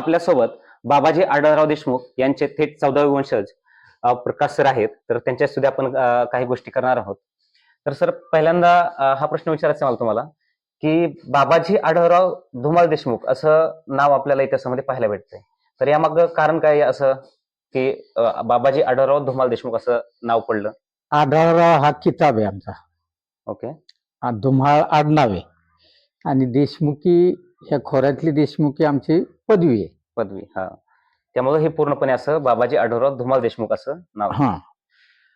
आपल्यासोबत बाबाजी आढळराव देशमुख यांचे थेट चौदावे वंशज प्रकाश सर आहेत. तर त्यांच्या सुद्धा आपण काही गोष्टी करणार आहोत. तर सर पहिल्यांदा हा प्रश्न विचारायचा मला तुम्हाला की बाबाजी आढळराव धुमाळ देशमुख असं नाव आपल्याला इतिहासामध्ये पाहायला भेटतंय. तर यामाग कारण काय आहे असं की बाबाजी आढळराव धुमाळ देशमुख असं नाव पडलं? आढळराव हा किताब आहे आमचा. ओके. धुमाळ आडनाव. आहे आणि देशमुखी ह्या खोऱ्यातली देशमुखी आमची पदवी आहे. पदवी हा. त्यामुळे हे पूर्णपणे असं बाबाजी आढळराव धुमाळ देशमुख असं नाव. हा.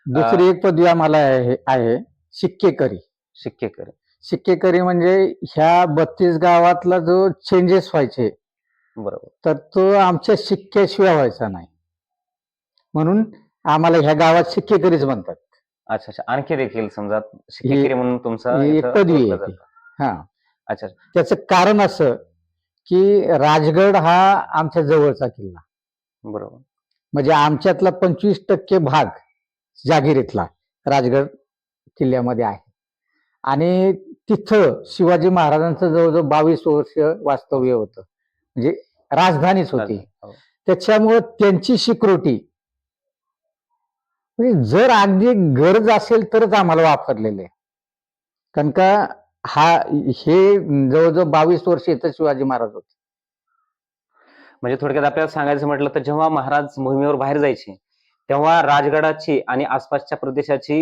दुसरी एक पदवी आम्हाला आहे आहे शिक्केकरी. शिक्केकर. शिक्केकरी म्हणजे ह्या बत्तीस गावातला जो चेंजेस व्हायचे बरोबर. तर तो आमच्या शिक्क्याशिवाय व्हायचा नाही. म्हणून आम्हाला ह्या गावात शिक्केकरीच म्हणतात. अच्छा अच्छा. आणखी देखील समजा शिक्केकरी म्हणून तुमचा ही एक इथं पदवी ओळखलं आहे ती. जातं. हा. अच्छा. त्याचं कारण असं की राजगड हा आमच्या जवळचा किल्ला. बरोबर. म्हणजे आमच्यातला पंचवीस टक्के भाग जागिरीतला राजगड किल्ल्यामध्ये आहे. आणि तिथं शिवाजी महाराजांचं जवळजवळ बावीस वर्ष वास्तव्य होतं. म्हणजे राजधानीच होती. हो. त्याच्यामुळं त्यांची सिक्युरिटी म्हणजे जर अगदी गरज असेल तरच आम्हाला वापरलेले. कारण का हा हे जवळजवळ बावीस वर्ष इथं शिवाजी महाराज होते. म्हणजे थोडक्यात आपल्याला सांगायचं म्हटलं तर जेव्हा महाराज मोहिमेवर बाहेर जायचे तेव्हा राजगडाची आणि आसपासच्या प्रदेशाची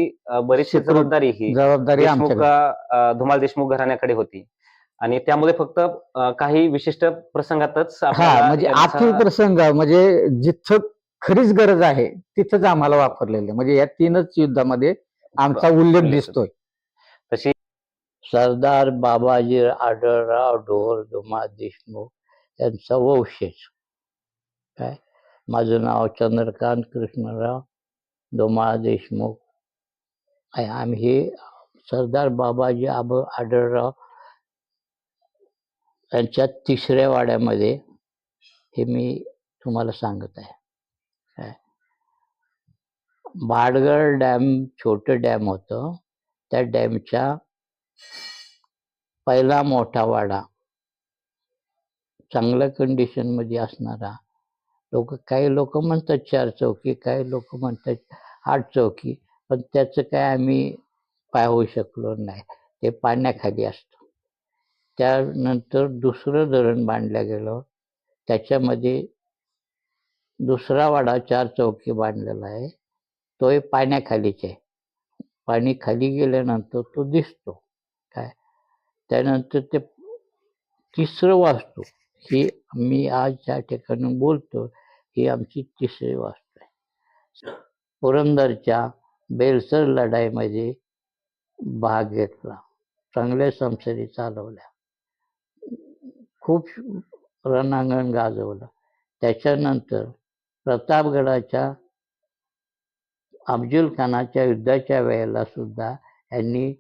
बरीचशी जबाबदारी ही जबाबदारी धुमाळ देशमुख घराण्याकडे होती. आणि त्यामध्ये फक्त काही विशिष्ट प्रसंगातच हा म्हणजे आखिर प्रसंग म्हणजे जिथं खरीच गरज आहे तिथंच आम्हाला वापरलेले म्हणजे या तीनच युद्धामध्ये आमचा उल्लेख दिसतोय. सरदार बाबाजी आढळराव ढोर धुमा देशमुख यांचा वंशज. काय? माझं नाव चंद्रकांत कृष्णराव धुमा देशमुख. आहे आम्ही हे सरदार बाबाजी आब आढळराव यांच्या तिसऱ्या वाड्यामध्ये हे मी तुम्हाला सांगत आहे. काय? भाडगड डॅम छोटं डॅम होतं. त्या डॅमच्या पहिला मोठा वाडा. चांगल्या कंडिशनमध्ये असणारा. लोक काही लोक म्हणतात चार चौकी काही लोक म्हणतात आठ चौकी पण त्याचं काय आम्ही पाहू शकलो नाही. ते पाण्याखाली असतं. त्यानंतर दुसरं धरण बांधलं गेलं. त्याच्यामध्ये दुसरा वाडा चार चौकी बांधलेला आहे. तोही पाण्याखालीच आहे. पाणी खाली गेल्यानंतर तो दिसतो. काय? त्यानंतर ते तिसरं वास्तू ही मी आज ज्या ठिकाणी बोलतो ही आमची तिसरी वास्तू आहे. पुरंदरच्या बेलसर लढाईमध्ये भाग घेतला. चांगल्या संसरी चालवल्या. खूप रणांगण गाजवलं. त्याच्यानंतर प्रतापगडाच्या अफजल खानाच्या युद्धाच्या वेळेला सुद्धा यांनी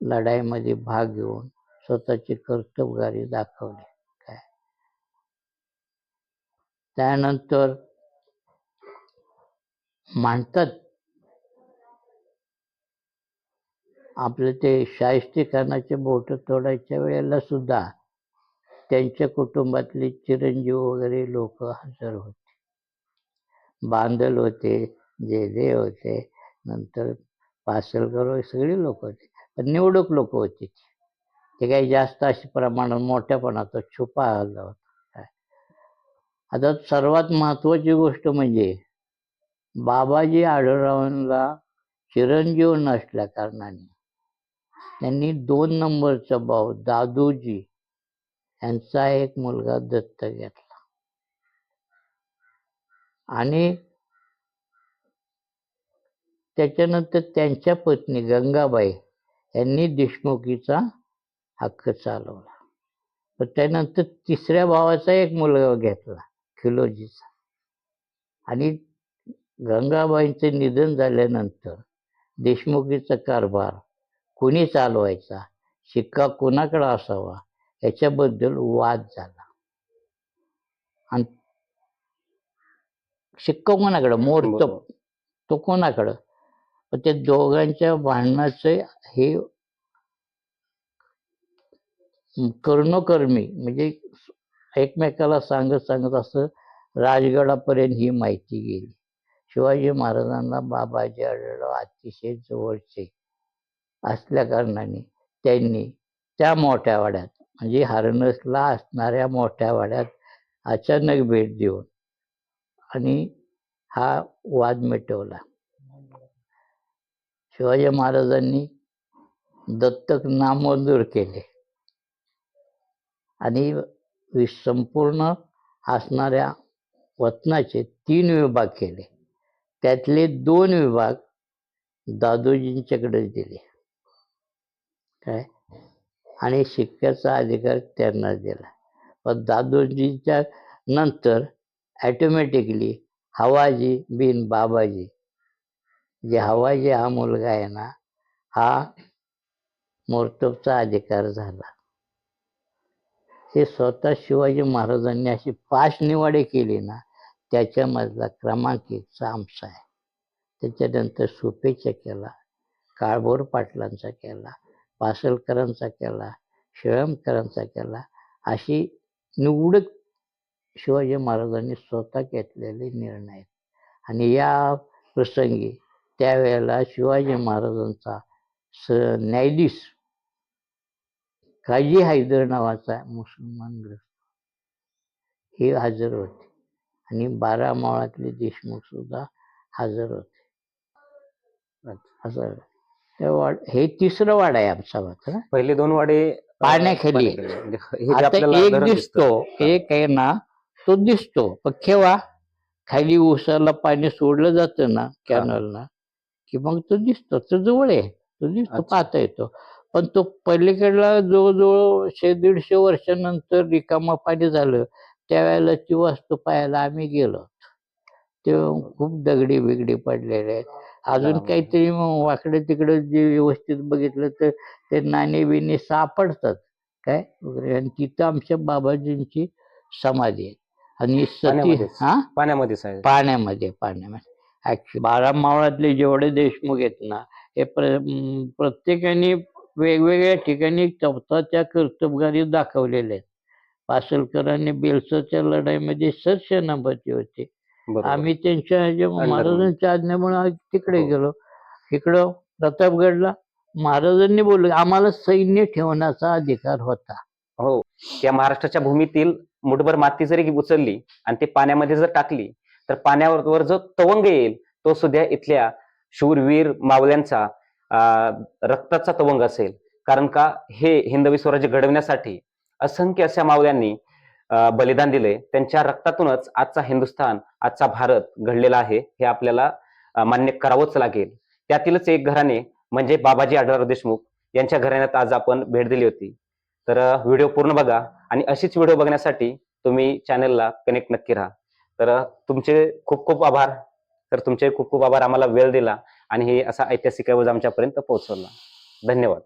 लढाईमध्ये भाग घेऊन स्वतःची कर्तबगारी दाखवली. काय? त्यानंतर म्हणतात आपले ते शाहिस्तेखानाचे बोट तोडायच्या वेळेला सुद्धा त्यांच्या कुटुंबातले चिरंजीव वगैरे लोक हजर होते. बांदल होते जे होते नंतर पासलकर सगळी लोक होते. पण निवडक लोक होती. ते काही जास्त अशी प्रमाणात मोठ्यापणाचा छुपा आला होता. आता सर्वात महत्वाची गोष्ट म्हणजे बाबाजी आढळरावांना चिरंजीव नसल्या कारणाने त्यांनी दोन नंबरचा भाऊ दादूजी यांचा एक मुलगा दत्त घेतला. आणि त्याच्यानंतर त्यांच्या पत्नी गंगाबाई यांनी देशमुखीचा हक्क चालवला. पण त्यानंतर तिसऱ्या भावाचा एक मुलगा घेतला खिलोजीचा. आणि गंगाबाईंचे निधन झाल्यानंतर देशमुखीचा कारभार कोणी चालवायचा शिक्का कोणाकडे असावा याच्याबद्दल वाद झाला. आणि शिक्का कोणाकडं? मोर्च बरोबर. तो कोणाकडं? पण त्या दोघांच्या भांडणाचे हे कर्णोकर्मी म्हणजे एकमेकाला सांगत सांगत असं राजगडापर्यंत ही माहिती गेली. शिवाजी महाराजांना बाबाजी आढळराव अतिशय जवळचे असल्या कारणाने त्यांनी त्या मोठ्या वाड्यात म्हणजे हार्नसला असणाऱ्या मोठ्या वाड्यात अचानक भेट देऊन आणि हा वाद मिटवला. शिवाजी महाराजांनी दत्तक नामंजूर केले. आणि संपूर्ण असणाऱ्या वतनाचे तीन विभाग केले. त्यातले दोन विभाग दादोजींच्याकडे दिले. काय? आणि शिक्क्याचा अधिकार त्यांना दिला. पण दादोजींच्या नंतर ॲटोमॅटिकली हवाजी बिन बाबाजी जे हवाजी हा मुलगा आहे ना हा मोर्तबचा अधिकार झाला. हे स्वतः शिवाजी महाराजांनी अशी पाच निवाडे केली ना त्याच्यामधला क्रमांक एकचा आमचा आहे. त्याच्यानंतर सुपेचा केला काळभोर पाटलांचा केला पासलकरांचा केला शिळमकरांचा केला अशी निवडक शिवाजी महाराजांनी स्वतः घेतलेले निर्णय आहेत. आणि या प्रसंगी त्यावेळेला शिवाजी महाराजांचा स न्यायाधीश काजी हैदर नावाचा मुसलमान ग्रस्त हे हजर होते. आणि बारा मावळातले देशमुख सुद्धा हजर होते. वाड हे तिसरं वाड आहे आमचा मात्र. पहिले दोन वाडे पाण्याखाली. म्हणजे एक दिसतो एक आहे ना तो दिसतो. पण केव्हा? खाली उसाला पाणी सोडलं जातं ना कॅनलला. की मग तो दिसतो तो जवळ आहे तो दिसतो. पाहता येतो. पण तो पलीकडला जवळजवळ शे दीडशे वर्षानंतर रिकामा पाणी झालं त्यावेळेला ती वास्तू पाहायला आम्ही गेलो. ते खूप दगडी बिगडी पडलेले आहेत. अजून. काहीतरी वाकडे तिकडे जे व्यवस्थित बघितलं तर ते नाणे बिणे सापडतात. काय? वगैरे आणि तिथं आमच्या बाबाजींची समाधी आहे. आणि सती? हा? पाण्यामध्येच आहे पाण्यामध्ये पाण्यामध्ये. बारा मावळातले जेवढे देशमुख आहेत ना हे प्र प्रत्येकाने वेगवेगळ्या ठिकाणी स्वतःच्या कर्तबगारी दाखवलेल्या आहेत. पासलकरांनी बेलसरच्या लढाईमध्ये सरसेनापती होते. आम्ही त्यांच्या महाराजांच्या आज्ञेमुळे तिकडे हो. गेलो. इकडं प्रतापगडला महाराजांनी बोलले आम्हाला सैन्य ठेवण्याचा अधिकार होता. हो. त्या महाराष्ट्राच्या भूमीतील मुठभर माती जरी उचलली आणि ते पाण्यामध्ये जर टाकली तर पाण्यावर वर जो तवंग येईल तो सुद्धा इथल्या शूरवीर मावल्यांचा रक्ताचा तवंग असेल. कारण का हे हिंदवी स्वराज्य घडवण्यासाठी असंख्य अशा मावल्यांनी बलिदान दिले त्यांच्या रक्तातूनच आजचा हिंदुस्थान आजचा भारत घडलेला आहे हे आपल्याला मान्य करावंच लागेल. त्यातीलच एक घराणे म्हणजे बाबाजी आढळराव देशमुख यांच्या घराण्यात आज आपण भेट दिली होती. तर व्हिडिओ पूर्ण बघा आणि अशीच व्हिडिओ बघण्यासाठी तुम्ही चॅनलला कनेक्ट नक्की राहा. तर तुमचे खूप खूप आभार. तर तुमचे खूप खूप आभार. आम्हाला वेळ दिला आणि हे असा ऐतिहासिक ऐवज आमच्यापर्यंत पोहोचवला. धन्यवाद.